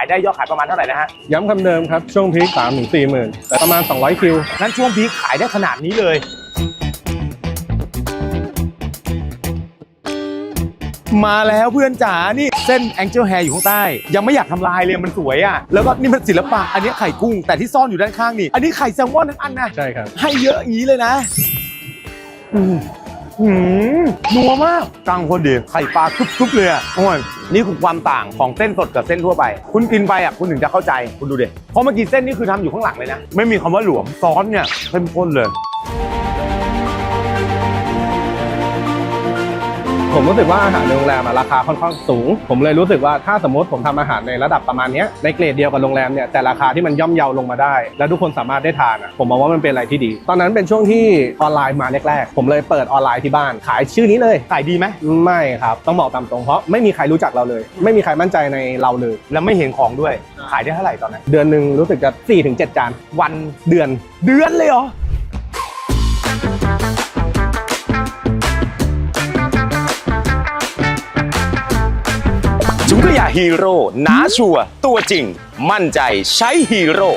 ายได้ยอดขายประมาณเท่าไหร่นะฮะย้ำคำเดิมครับช่วงพีค3ถึง4หมื่นแต่ประมาณ 200 คิว งั้นช่วงพีคขายได้ขนาดนี้เลย มาแล้วเพื่อนจ๋านี่เส้น Angel Hair อยู่ข้างใต้ ยังไม่อยากทำลายเลยมันสวยอะ แล้วก็นี่มันศิลปะ อันนี้ไข่กุ้ง แต่ที่ซ่อนอยู่ด้านข้างนี่ อันนี้ไข่แซลมอนทั้งอันนะ ใช่ครับ ให้เยอะอย่างนี้เลยนะอืม หืมนัวมากกลางคนดีไข่ปลาทุบๆเลยอะโอ้ยนี่คือความต่างของเส้นสดกับเส้นทั่วไป คุณกินไปอะคุณถึงจะเข้าใจคุณดูเด็เพราะเมื่อกี้เส้นนี่คือทำอยู่ข้างหลังเลยนะ ไม่มีคำว่าหลวมซอสเนี่ยเข้มข้นเลย ผมรู้สึกว่าอาหารในโรงแรมอะราคาค่อนข้างสูง ผมเลยรู้สึกว่าถ้าสมมติผมทำอาหารในระดับประมาณเนี้ยในเกรดเดียวกับโรงแรมเนี่ยแต่ราคาที่มันย่อมเยาลงมาได้ แล้วทุกคนสามารถได้ทานอะผมมองว่ามันเป็นอะไรที่ดี ตอนนั้นเป็นช่วงที่ออนไลน์มาแรกๆ ผมเลยเปิดออนไลน์ที่บ้าน ขายชื่อนี้เลยขายดีไหมไม่ครับต้องบอกตามตรงเพราะไม่มีใครรู้จักเราเลย ไม่มีใครมั่นใจในเราเลย แล้วไม่เห็นของด้วยขายได้เท่าไหร่ตอนนั้นเดือนหนึ่งรู้สึกจะ4-7จานวันเดือน เดือนเลยเหรอ ยาฮีโร่น้าชัวตัวจริง มั่นใจใช้ฮีโร่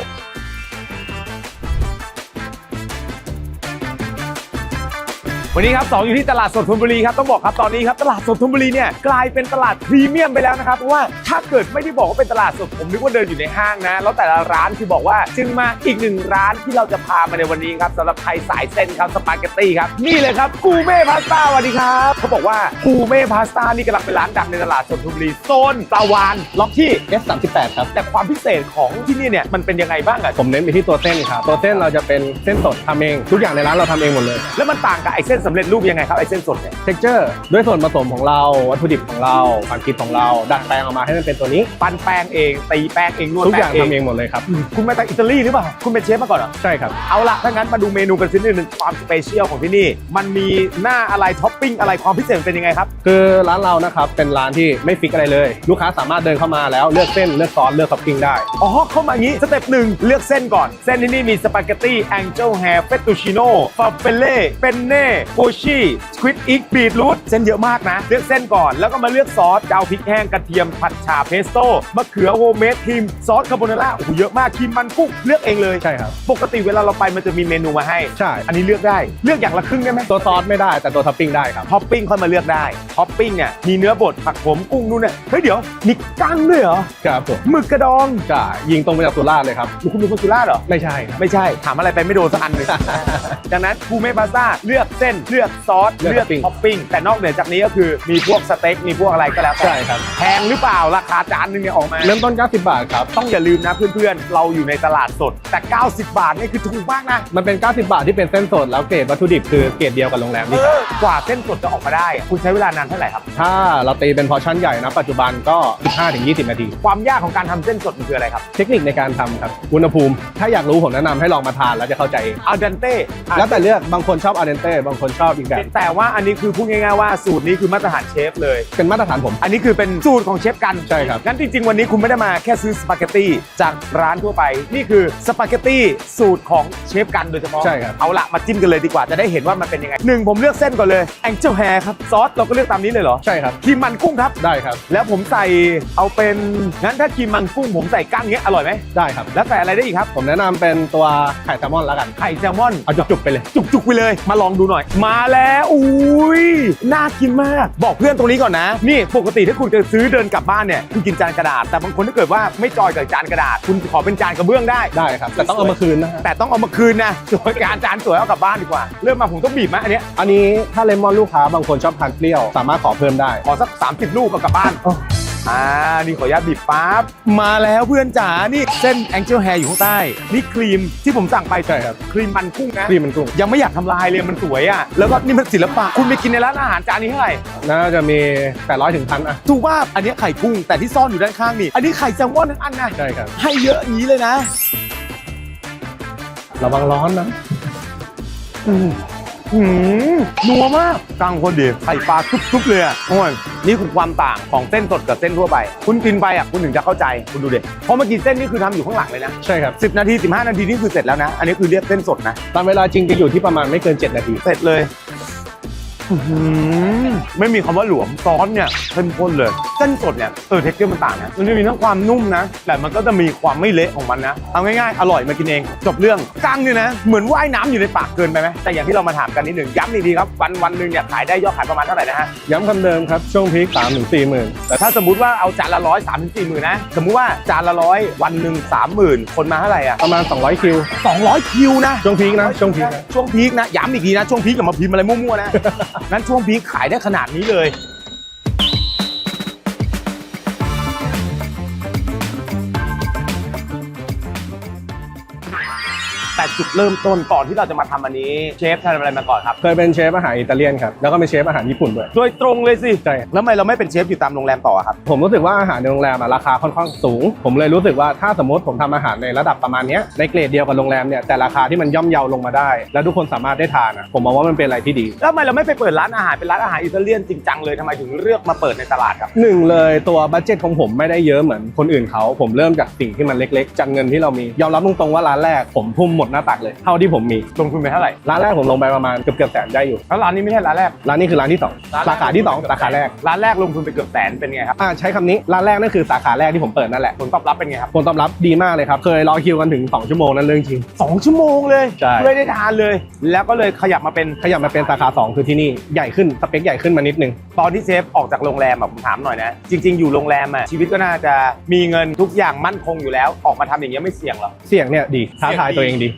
วันนี้ครับสองอยู่ที่ตลาดสดธนบุรีครับต้องบอกครับตอนนี้ครับตลาดสดธนบุรีเนี่ยกลายเป็นตลาดพรีเมียมไปแล้วนะครับเพราะว่าถ้าเกิดไม่ได้บอกว่าเป็นตลาดสดผมนึกว่าเดินอยู่ในห้างนะ แล้วแต่ละร้านคือบอกว่าจึงมาอีกหนึ่งร้านที่เราจะพามาในวันนี้ครับสำหรับใครสายเส้นครับสปาเกตตี้ครับนี่เลยครับกูเม่พาสต้าสวัสดีครับเขาบอกว่ากูเม่พาสต้านี่กำลังเป็นร้านดังในตลาดสดธนบุรีโซนปลาวานล็อกที่ S38 ครับแต่ความพิเศษของที่นี่เนี่ยมันเป็นยังไงบ้างอะผมเน้นไปที่ตัวเส้นครับตัวเส้นเราจะเป็นเส้นสดทำเอง ทุกอย่างในร้านเราทำเองหมดเลย แล้วมันต่างกับไอ้เส้นสำเร็จรูปยังไงครับไอ้เส้นสดเนี่ยเท็กเจอร์ด้วยส่วนผสมของเราวัตถุดิบของเราความคิดของเราดัดแปลงออกมาให้มันเป็นตัวนี้ ปั้นแป้งเองตีแป้งเองนวดทุกอแป้ย่างงเองทำเองหมดเลยครับ คุณมาจากอิตาลีหรือเปล่าคุณเป็นเชฟมาก่อนเหรอใช่ครับ เอาละถ้างั้นมาดูเมนูกันสักนิดหนึ่งความสเปเชียลของที่นี่ มันมีหน้าอะไรท็อปปิ้งอะไรความพิเศษเป็นยังไงครับ คือร้านเรานะครับเป็นร้านที่ไม่ฟิกอะไรเลย ลูกค้าสามารถเดินเข้ามาแล้วเลือกเส้นเลือกซอสเลือกท็อปปิ้งได้อ๋อเข้ามาอย่างนี้สเต็ปหนึ่งเลือกเส้นก่อน เส้นที่นี่มีสปาเกตตี้แองเจิลแฮร์เฟตตูชิโน่ฟาเฟเล่เป็นเน่โอชีสควิตอีกปีดรู เส้นเยอะมากนะ เลือกเส้นก่อนแล้วก็มาเลือกซอสจะเอาพริกแห้งกระเทียมผัดฉ่าเพสโต้มะเขือโฮมเมดครีมซอสคาโบนาร่าโอ้โหเยอะมากครีมมันกุ้งเลือกเองเลยใช่ครับ ปกติเวลาเราไปมันจะมีเมนูมาให้ ใช่ อันนี้เลือกได้เลือกอย่างละครึ่งได้ไหมตัวซอสไม่ได้แต่ตัวท็อปปิ้งได้ครับท็อปปิ้งค่อยมาเลือกได้ท็อปปิ้งเนี่ยมีเนื้อบดผักผมกุ้งนู่นเนี่ยเฮ้ยเดี๋ยวมีกั้งด้วยเหรอครับผมหมึกกระดองจะยิงตรงมาจากสุราษฎร์เลยครับคุณเป็นคนสุราษฎร์เหรอไม่ใช่ครับไม่ใช่ถามอะไรไปไม่โดนสักอันเลยดังนั้นกูเม่พาสต้าเลือกเส้นเลือกซอสเลือกเลือกท็อปปิ้งแต่นอกเหนือจากนี้ก็คือมีพวกสเต็กมีพวกอะไรก็แล้วแต่ใช่ครับ แพงหรือเปล่าราคาจานหนึงเนี่ยออกมา เริ่มต้น 90 บาทครับ ต้องอย่าลืมนะเพื่อนๆ เราอยู่ในตลาดสด แต่ 90 บาทนี่คือถูกมากนะ มันเป็น 90 บาทที่เป็นเส้นสดแล้วเกรดวัตถุดิบคือเกรดเดียวกับโรงแรมเอนี่อกว่าเส้นสดจะออกมาได้อะคุณใช้เวลานานเท่าไหร่ครับ ถ้าเราตีเป็นพอร์ชั่นใหญ่นะปัจจุบันก็ 15-20 นาที ความยากของการทำเส้นสดมันคืออะไรครับ เทคนิคในการทำครับอุณหภูมิ ถ้าอยากรู้ผมแนะนำให้ลองมาทานแล้วจะเข้าใจเองอัลเดนเต้แล้วแต่เลือกบางคนชอบอาเดนเต้บางคนชอบอีกแบบ แต่ว่าอันนี้คือพูดง่ายๆว่าสูตรนี้คือมาตรฐานเชฟเลย เป็นมาตรฐานผม อันนี้คือเป็นสูตรของเชฟกันใช่ครับงั้นจริงๆ วันนี้คุณไม่ได้มาแค่ซื้อสปาเกตตี้จากร้านทั่วไป นี่คือสปาเกตตี้สูตรของเชฟกันโดยเฉพาะใช่ครับเอาละมาจิ้มกันเลยดีกว่าจะได้เห็นว่ามันเป็นยังไงหนึ่งผมเลือกเส้นก่อนเลยแองเจิลแฮร์ครับซอสเราก็เลือกตามนี้เลยเหรอใช่ครับครีมมันกุ้งครับได้ครับ แล้วผมใส่เอาเป็นงั้นถ้าครีมมันกุ้งผมใส่กั้งเงี้ยอร่อยไหมได้ครับ แล้วใส่อะไรได้อีกครับ ผมแนะนำเป็นตัวไข่แซลมอนแล้วกันไข่แซลมอนเอาจุกๆไปเลย จุกๆไปเลยมาลองดูหน่อย มาแล้วอุ้ยน่ากินมาก บอกเพื่อนตรงนี้ก่อนนะ นี่ปกติถ้าคุณจะซื้อเดินกลับบ้านเนี่ยคุณกินจานกระดาษ แต่บางคนถ้าเกิดว่าไม่จอยกับจานกระดาษ คุณขอเป็นจานกระเบื้องได้ ได้ครับ แต่ต้องเอามาคืนนะฮะแต่ต้องเอามาคืนนะสวยการจานสวยเอากลับบ้านดีกว่า เริ่มมาผมต้องบีบไหมอันเนี้ยอันนี้ถ้าเลมอนลูกค้าบางคนชอบทานเปรี้ยว สามารถขอเพิ่มได้ขอสัก30 ลูกเอากลับบ้าน อ๋ออ่านี่ขออนุญาตบีบปั๊บมาแล้วเพื่อนจ๋านี่เส้น Angel Hair อยู่ข้างใต้ นี่ครีมที่ผมสั่งไปใช่ครับครีมมันกุ้งนะครีมมันกุ้งยังไม่อยากทำลายเลยมันสวยอะแล้วก็นี่มันศิลปะคุณไปกินในร้านอาหารจานนี้เท่าไหร่น่าจะมี800ถึงพันอะถูกว่าอันนี้ไข่กุ้งแต่ที่ซ่อนอยู่ด้านข้างนี่อันนี้ไข่แซลมอนทั้งอันนะใช่ครับให้เยอะอย่างนี้เลยนะ ระวังร้อนนะอืม หืมนัวมากกลางคนดีไข่ปลาทุบๆเลยอะโอ้ยนี่คือความต่างของเส้นสดกับเส้นทั่วไป คุณกินไปอะคุณถึงจะเข้าใจคุณดูเด็เพราะเมื่อกี้เส้นนี่คือทำอยู่ข้างหลังเลยนะใช่ครับ 10 นาที 15 นาทีนี่คือเสร็จแล้วนะ อันนี้คือเรียกเส้นสดนะ ตามเวลาจริงจะอยู่ที่ประมาณไม่เกิน 7 นาที เสร็จเลย อื้อหือไม่มีคำว่าหลวมซอสเนี่ยเข้มข้นเลย เส้นสดเนี่ยเออเท็กเจอร์มันต่างนะมันจะมีทั้งความนุ่มนะ แต่มันก็จะมีความไม่เละของมันนะเอาง่ายๆ อร่อยมากินเอง จบเรื่องกั้งเนี่ยนะ เหมือนว่ายน้ำอยู่ในปากเกินไปไหมแต่อย่างที่เรามาถามกันนิดหนึ่งย้ำอีกทีครับ วันวันๆหนึ่งเนี่ยขายได้ยอดขายประมาณเท่าไหร่นะฮะ ย้ำคำเดิมครับ ช่วงพีคสามถึงสี่หมื่นแต่ถ้าสมมติว่าเอาจานละร้อยสามถึงสี่หมื่นนะ สมมุติว่าจานละร้อยวันหนึ่งสามหมื่นคนมาเท่าไหร่อะประมาณ 200 คิว สองร้อยคิวนะ ช่วงพีคนะช่วงพีคนะ ช่วงพีคนะย้ำอีกทีนะ ช่วงพีคอย่ามาพิมพ์อะไรมั่วๆนะนั้นช่วงพีคขายได้ขนาดนี้เลย แต่จุดเริ่มต้นก่อนที่เราจะมาทำอันนี้เชฟทำอะไรมาก่อนครับ เคยเป็นเชฟอาหารอิตาเลียนครับ แล้วก็เป็นเชฟอาหารญี่ปุ่นด้วย โดยตรงเลยสิใช่ แล้วทำไมเราไม่เป็นเชฟอยู่ตามโรงแรมต่อครับ ผมรู้สึกว่าอาหารในโรงแรมอะราคาค่อนข้างสูง ผมเลยรู้สึกว่าถ้าสมมติผมทำอาหารในระดับประมาณเนี้ยในเกรดเดียวกับโรงแรมเนี่ยแต่ราคาที่มันย่อมเยาลงมาได้ แล้วทุกคนสามารถได้ทานอะผมมองว่ามันเป็นอะไรที่ดี แล้วทำไมเราไม่ไปเปิดร้านอาหารเป็นร้านอาหารอิตาเลียนจริงจังเลยทำไมถึงเลือกมาเปิดในตลาดครับ หนึ่งเลยตัวบัตเจ็ตของผมไม่ได้เยอะเหมือนคนอื่นเขาผมเริ่มจากสิ่งที่มันเล็กๆจากเงินที่เรามียอมรับตรงๆว่าร้านแรกผมทุ่มหมดหน้าตักเลยเท่าที่ผมมีลงทุนไปเท่าไหร่ร้านแรกผมลงไปประมาณเกือบเกือบๆแสนได้อยู่แล้วร้านนี้ไม่ใช่ร้านแรก ร้านนี้คือร้านที่สองสาขาที่สองสาขาแรกร้านแรกลงทุนไปเกือบแสนเป็นไงครับอ่าใช้คำนี้ร้านแรกนั่นคือสาขาแรกที่ผมเปิดนั่นแหละผลตอบรับเป็นไงครับผลตอบรับดีมากเลยครับเคยรอคิวกันถึง 2 ชั่วโมงนั่นเรื่องจริงสองชั่วโมงเลยใช่เพื่อได้ทานเลย แล้วก็เลยขยับมาเป็นขยับมาเป็นสาขา 2 คือที่นี่ใหญ่ขึ้นสเปคใหญ่ขึ้นมานิดนึงตอนที่เชฟออกจากโรงแรมอะผมถามหน่อยนะจริง ๆอยู่โรงแรมอะชีวิตก็น่าจะมีเงินทุกอย่างมั่นคงอยู่แล้ว ออกมาทำอย่างเงี้ยไม่เสี่ยงหรอเสี่ยงเนี่ยดีท้าทายตัวเองดี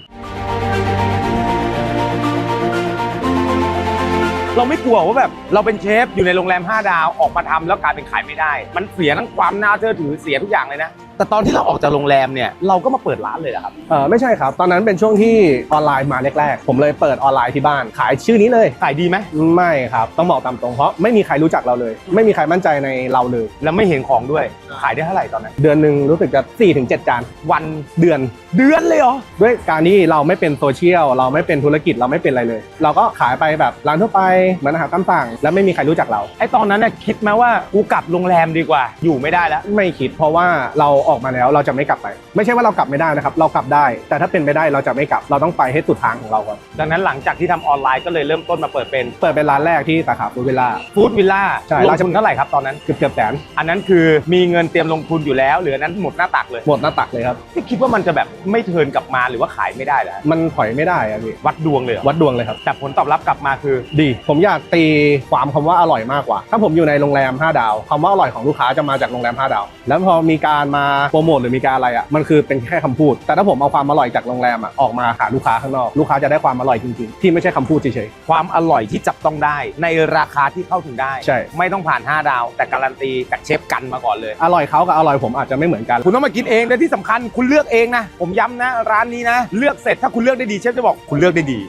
เราไม่กลัวว่าแบบเราเป็นเชฟอยู่ในโรงแรม 5 ดาวออกมาทำแล้วกลายเป็นขายไม่ได้ มันเสียทั้งความน่าเชื่อถือเสียทุกอย่างเลยนะ แต่ตอนที่เราออกจากโรงแรมเนี่ยเราก็มาเปิดร้านเลยเหรอครับ เออไม่ใช่ครับ ตอนนั้นเป็นช่วงที่ออนไลน์มาแรกๆ ผมเลยเปิดออนไลน์ที่บ้าน ขายชื่อนี้เลยขายดีไหมไม่ครับต้องบอกตามตรงเพราะไม่มีใครรู้จักเราเลย ไม่มีใครมั่นใจในเราเลย แล้วไม่เห็นของด้วย ขายได้เท่าไหร่ตอนนั้น เดือนหนึ่งรู้สึกจะ4-7จานวันเดือนเดือนเลยเหรอด้วยการที่เราไม่เป็นโซเชียลเราไม่เป็นธุรกิจเราไม่เป็นอะไรเลย เราก็ขายไปแบบร้านทั่วไปเหมือนอาหารตามสั่งแล้วไม่มีใครรู้จักเราไอ้ตอนนั้นน่ะคิดไหมว่ากูกลับโรงแรมดีกว่าอยู่ไม่ได้แล้วไม่คิดเพราะว่าเราออกมาแล้วเราจะไม่กลับไป ไม่ใช่ว่าเรากลับไม่ได้นะครับ เรากลับได้ แต่ถ้าเป็นไปได้เราจะไม่กลับ เราต้องไปให้สุดทางของเราก่อนดังนั้นหลังจากที่ทำออนไลน์ก็เลยเริ่มต้นมาเปิดเป็นเปิดเป็นร้านแรกที่สาขาฟูดเวลาฟู้ดวิลล่าใช่ ลงทุนเท่าไหร่ครับตอนนั้น เกือบเกือบแสนอันนั้นคือมีเงินเตรียมลงทุนอยู่แล้วเหลือนั้นหมดหน้าตักเลยหมดหน้าตักเลยครับ ไม่คิดว่ามันจะแบบไม่เทิร์นกลับมาหรือว่าขายไม่ได้เหรอมันถอยไม่ได้อะพี่วัดดวงเลยเหรอวัดดวงเลยครับ แต่ผลตอบรับกลับมาคือ ดี ผมอยากตีความคำว่าอร่อยมากกว่า ถ้าผมอยู่ในโรงแรม 5 ดาวคำว่าอร่อยของลูกค้าจะมาจากโรงแรม 5 ดาว แล้วพอมีการมาโปรโมทหรือมีการอะไรอะมันคือเป็นแค่คำพูด แต่ถ้าผมเอาความอร่อยจากโรงแรมอะออกมาหาลูกค้าข้างนอกลูกค้าจะได้ความอร่อยจริงๆที่ไม่ใช่คำพูดเฉยความอร่อยที่จับต้องได้ ในราคาที่เข้าถึงได้ใช่ไม่ต้องผ่าน 5 ดาว แต่การันตีกับเชฟกันมาก่อนเลยๆอร่อยเขากับอร่อยผมอาจจะไม่เหมือนกัน คุณต้องมากินเองแต่ที่สำคัญคุณเลือกเองนะผมย้ำนะ ร้านนี้นะ เลือกเสร็จถ้าคุณเลือกได้ดีเชฟจะบอกคุณเลือกได้ดี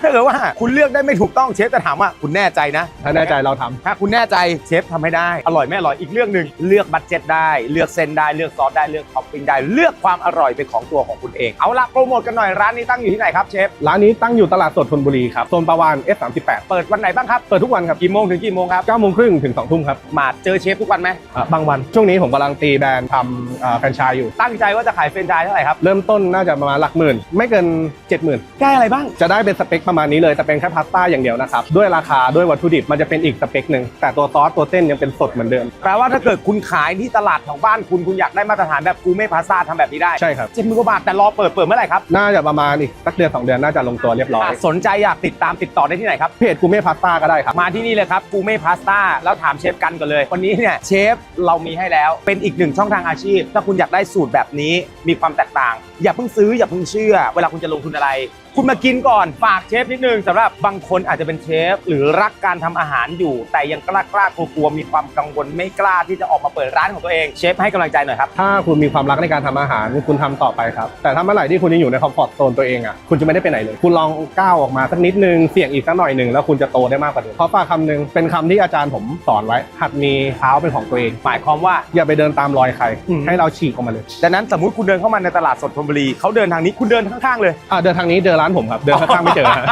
ถ้าเกิดว่าคุณเลือกได้ไม่ถูกต้องเชฟจะถามว่าคุณแน่ใจนะถ้าแน่ใจเราทำถ้าคุณแน่ใจเชฟทำให้ได้อร่อยไม่อร่อยอีกเรื่องหนึ่งเลือกบัตเจ็ตได้ เลือกเส้นได้เลือกซอสได้เลือกท็อปปิ้งได้เลือกความอร่อยเป็นของตัวของคุณเองเอาละโปรโมทกันหน่อยร้านนี้ตั้งอยู่ที่ไหนครับเชฟร้านนี้ตั้งอยู่ตลาดสดธนบุรีครับโซนประวาน F38 เปิดวันไหนบ้างครับเปิดทุกวันครับกี่โมงถึงกี่โมงครับ9โมงครึ่งถึง2ทุ่มครับมาเจอเชฟทุกวันไหมอะบางวันช่วงนี้ผมกำลังตีแบรนด์ทำอ่าแฟรนไชส์อยู่ ตั้งใจว่าจะขายเฟรนไชส์เท่าไหร่ครับเริ่มต้นน่าจะประมาณหลักหมื่น ไม่เกิน 70,000 ได้อะไรบ้าง จะได้เป็นสเปคประมาณนี้เลยแต่เป็นแค่พาสต้าอย่างเดียวนะครับด้วยราคาด้วยวัตถุดิบมันจะเป็นอีกสเปคหนึ่งแต่ตัวซอสตัวเส้นยังเป็นสดเหมือนเดิม แปลว่าถ้าเกิดคุณขายที่ตลาดของบ้านคุณคุณอยากได้มาตรฐานแบบกูเม่พาซาทำแบบนี้ได้ใช่ครับ เจ็ดหมื่นกว่าบาทแต่รอเปิดเปิดเมื่อไหร่ครับน่าจะประมาณอีกสักเดือนสองเดือนน่าจะลงตัวเรียบร้อยอะสนใจอยากติดตามติดต่อได้ที่ไหนครับ เพจกูเม่พาสต้าก็ได้ครับ มาที่นี่เลยครับกูเม่พาสต้าแล้วถามเชฟกันก่อนเลย วันนี้เนี่ยเชฟเรามีให้แล้วเป็นอีกหนึ่งช่องทางอาชีพ ถ้าคุณอยากได้สูตรแบบนี้มีความแตกต่าง อย่าเพิ่งซื้ออย่าเพิ่งเชื่อ เวลาคุณจะลงทุนอะไร คุณมากินก่อนฝากเชฟนิดนึงสำหรับบางคนอาจจะเป็นเชฟ หรือรักการทำอาหารอยู่ แต่ยังกล้ากล้ากลัวกลัวมีความกังวลไม่กล้าที่จะออกมาเปิดร้านของตัวเองเชฟให้กำลังใจหน่อยครับ ถ้าคุณมีความรักในการทำอาหารคุณทำต่อไปครับ แต่ถ้าเมื่อไหร่ที่คุณยังอยู่ในคอมฟอร์ตโซนตัวเองอะคุณจะไม่ได้ไปไหนเลย คุณลองก้าวออกมาสักนิดนึงเสี่ยงอีกสักหน่อยหนึ่งแล้วคุณจะโตได้มากกว่าเดิมเพราะฝากคำหนึ่งเป็นคำที่อาจารย์ผมสอนไว้ หัดมีเท้าเป็นของตัวเองหมายความว่า อย่าไปเดินตามรอยใคร อืม ให้เราฉีกออกมาเลยดังนั้นสมมติคุณเดินเข้ามาในตลาดสดธนบุรีเขาเดินทางนี้คุณเดินข้างๆเลย อะเดินทางนี้เจอร้านผมครับ เดินข้างๆไม่เจอฮะ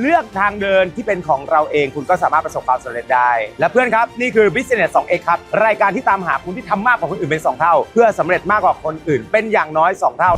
เลือกทางเดินที่เป็นของเราเองคุณก็สามารถประสบความสำเร็จได้ และเพื่อนครับ นี่คือ Business 2x ครับ รายการที่ตามหาคุณที่ทำมากกว่าคนอื่นเป็น 2 เท่า เพื่อสำเร็จมากกว่าคนอื่นเป็นอย่างน้อย 2 เท่า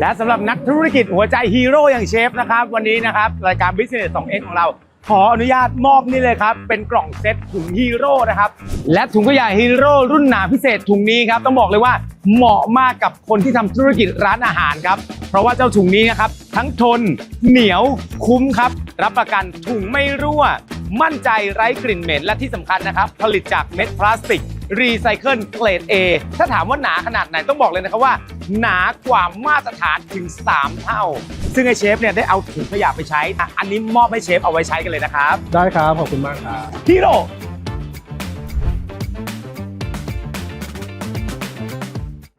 และสำหรับนักธุรกิจหัวใจฮีโร่อย่างเชฟนะครับ วันนี้นะครับ รายการ Business 2x ของเรา ขออนุญาตมอบนี่เลยครับ เป็นกล่องเซ็ตถุงฮีโร่นะครับ และถุงขยะฮีโร่รุ่นหนาพิเศษถุงนี้ครับ ต้องบอกเลยว่าเหมาะมากกับคนที่ทำธุรกิจร้านอาหารครับ เพราะว่าเจ้าถุงนี้นะครับ ทั้งทน เหนียวคุ้มครับ รับประกันถุงไม่รั่ว มั่นใจไร้กลิ่นเหม็นและที่สำคัญนะครับ ผลิตจากเม็ดพลาสติก รีไซเคิลเกรด A ถ้าถามว่าหนาขนาดไหนต้องบอกเลยนะครับว่า หนากว่ามาตรฐานถึง 3 เท่า ซึ่งไอเชฟเนี่ยได้เอาถุงขยะไปใช้อะอันนี้มอบให้เชฟเอาไว้ใช้กันเลยนะครับ ได้ครับ ขอบคุณมากครับ ฮีโร่